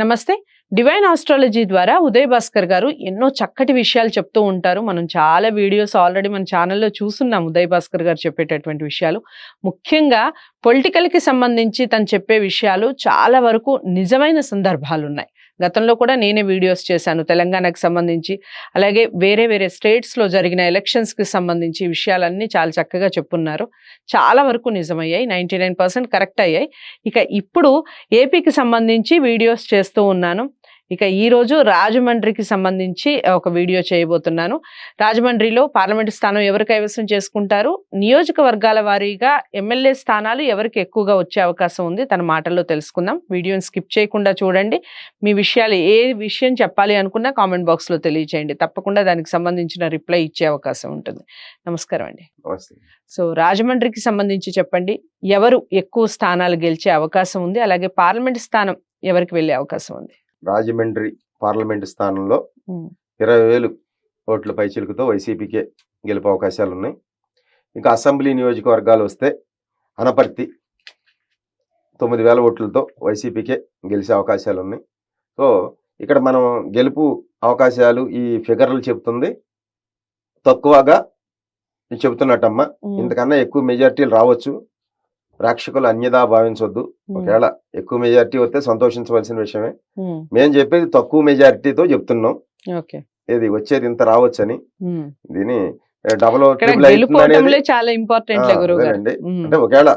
నమస్తే. Divine astrology ద్వారా ఉదయ్ భాస్కర్ గారు ఎన్నో చక్కటి విషయాలు చెప్తూ ఉంటారు. మనం చాలా వీడియోస్ ఆల్రెడీ మన ఛానల్లో చూస్తున్నాం ఉదయ్ భాస్కర్ గారు చెప్పేటటువంటి విషయాలు. ముఖ్యంగా పొలిటికల్కి సంబంధించి తను చెప్పే విషయాలు చాలా వరకు నిజమైన సందర్భాలు ఉన్నాయి గతంలో కూడా నేనే వీడియోస్ చేశాను తెలంగాణకు సంబంధించి. అలాగే వేరే వేరే స్టేట్స్లో జరిగిన ఎలక్షన్స్కి సంబంధించి విషయాలన్నీ చాలా చక్కగా చెప్పున్నారు. చాలా వరకు నిజమయ్యాయి నైంటీ నైన్ పర్సెంట్ కరెక్ట్ అయ్యాయి. ఇక ఇప్పుడు ఏపీకి సంబంధించి వీడియోస్ చేస్తూ ఉన్నాను. ఇక ఈ రోజు రాజమండ్రికి సంబంధించి ఒక వీడియో చేయబోతున్నాను. రాజమండ్రిలో పార్లమెంటు స్థానం ఎవరు కైవసం చేసుకుంటారు? నియోజకవర్గాల వారీగా ఎమ్మెల్యే స్థానాలు ఎవరికి ఎక్కువగా వచ్చే అవకాశం ఉంది? తన మాటల్లో తెలుసుకుందాం. వీడియోని స్కిప్ చేయకుండా చూడండి. మీ విషయాలు ఏ విషయం చెప్పాలి అనుకున్నా కామెంట్ బాక్స్లో తెలియచేయండి. తప్పకుండా దానికి సంబంధించిన రిప్లై ఇచ్చే అవకాశం ఉంటుంది. నమస్కారం అండి. సో రాజమండ్రికి సంబంధించి చెప్పండి. ఎవరు ఎక్కువ స్థానాలు గెలిచే అవకాశం ఉంది? అలాగే పార్లమెంట్ స్థానం ఎవరికి వెళ్ళే అవకాశం ఉంది? రాజమండ్రి పార్లమెంట్ స్థానంలో. ఇరవై వేలు ఓట్ల పైచిలుకుతో వైసీపీకే గెలుపు అవకాశాలు ఉన్నాయి ఇంకా అసెంబ్లీ నియోజకవర్గాలు వస్తే అనపర్తి తొమ్మిది వేల ఓట్లతో వైసీపీకే గెలిచే అవకాశాలు ఉన్నాయి సో ఇక్కడ మనం గెలుపు అవకాశాలు ఈ ఫిగర్లు చెప్తుంది. తక్కువగా చెబుతున్నట్టమ్మా ఇంతకన్నా ఎక్కువ మెజార్టీలు రావచ్చు. ప్రేక్షకులు అన్యదా భావించవద్దు ఒకవేళ ఎక్కువ మెజారిటీ వస్తే సంతోషించవలసిన విషయమే. మేము చెప్పేది తక్కువ మెజారిటీతో చెప్తున్నాం. ఇది వచ్చేది ఇంత రావచ్చని. దీని డబల్ చాలా ఇంపార్టెంట్ అంటే ఒకవేళ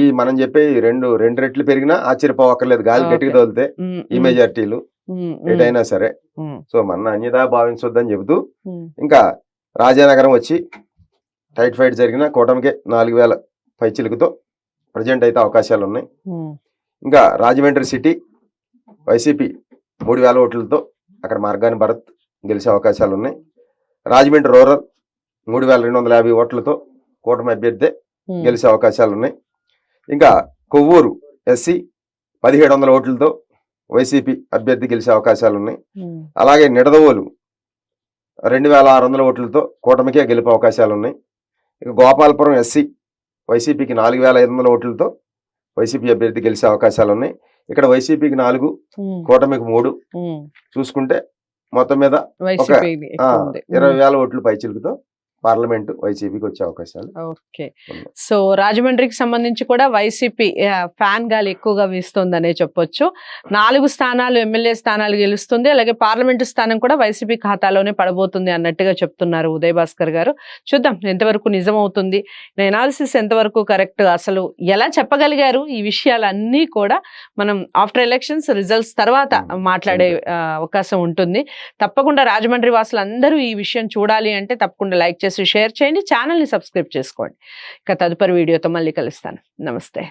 ఈ మనం చెప్పే రెండు రెండు రెట్లు పెరిగినా ఆశ్చర్యపోవక్కర్లేదు. గాలి. గట్టిగా తోలితే ఈ మెజార్టీలు ఎటైనా సరే. సో మన అన్యదా భావించొద్దని చెబుతూ ఇంకా రాజానగరం వచ్చి టైట్ ఫైట్ జరిగిన కూటమికే నాలుగు వేల పైచిలుకుతో ప్రజెంట్ అయితే అవకాశాలు ఉన్నాయి. ఇంకా రాజమండ్రి సిటీ వైసీపీ మూడు వేల ఓట్లతో అక్కడ మార్గాని భరత్ గెలిచే అవకాశాలు ఉన్నాయి. రాజమండ్రి రూరల్ మూడు వేల రెండు వందల యాభై ఓట్లతో కూటమి అభ్యర్థి గెలిచే అవకాశాలు ఉన్నాయి. ఇంకా కొవ్వూరు ఎస్సీ పదిహేడు వందల ఓట్లతో వైసీపీ అభ్యర్థి గెలిచే అవకాశాలు ఉన్నాయి. అలాగే నిడదవోలు రెండు వేల ఆరు వందల ఓట్లతో కూటమికే గెలిపే అవకాశాలు ఉన్నాయి. ఇక గోపాలపురం ఎస్సీ వైసీపీకి నాలుగు వేల ఐదు వందల ఓట్లతో వైసీపీ అభ్యర్థి గెలిచే అవకాశాలు ఉన్నాయి. ఇక్కడ వైసీపీకి నాలుగు కూటమికి మూడు. చూసుకుంటే మొత్తం మీద ఇరవై వేల ఓట్లు పైచిలుకుతో పార్లమెంట్ వైసీపీకి వచ్చే అవకాశాలు ఓకే. సో రాజమండ్రికి సంబంధించి కూడా వైసీపీ ఫ్యాన్ గాలి ఎక్కువగా వీస్తుందనే చెప్పొచ్చు. నాలుగు స్థానాలు ఎమ్మెల్యే స్థానాలు గెలుస్తుంది. అలాగే పార్లమెంటు స్థానం కూడా వైసీపీ ఖాతాలోనే పడబోతుంది అన్నట్టుగా చెప్తున్నారు ఉదయ్ భాస్కర్ గారు. చూద్దాం ఎంతవరకు నిజమవుతుంది. ఎనాలిసిస్ ఎంతవరకు కరెక్ట్ అసలు ఎలా చెప్పగలిగారు ఈ విషయాలన్నీ కూడా మనం ఆఫ్టర్ ఎలక్షన్స్ రిజల్ట్స్ తర్వాత. మాట్లాడే అవకాశం ఉంటుంది. తప్పకుండా రాజమండ్రి వాసులు అందరూ ఈ విషయం చూడాలి అంటే తప్పకుండా లైక్ చేసి షేర్ చేయండి ఛానల్ని సబ్స్క్రైబ్ చేసుకోండి. ఇక తదుపరి వీడియోతో మళ్ళీ కలుస్తాను. నమస్తే.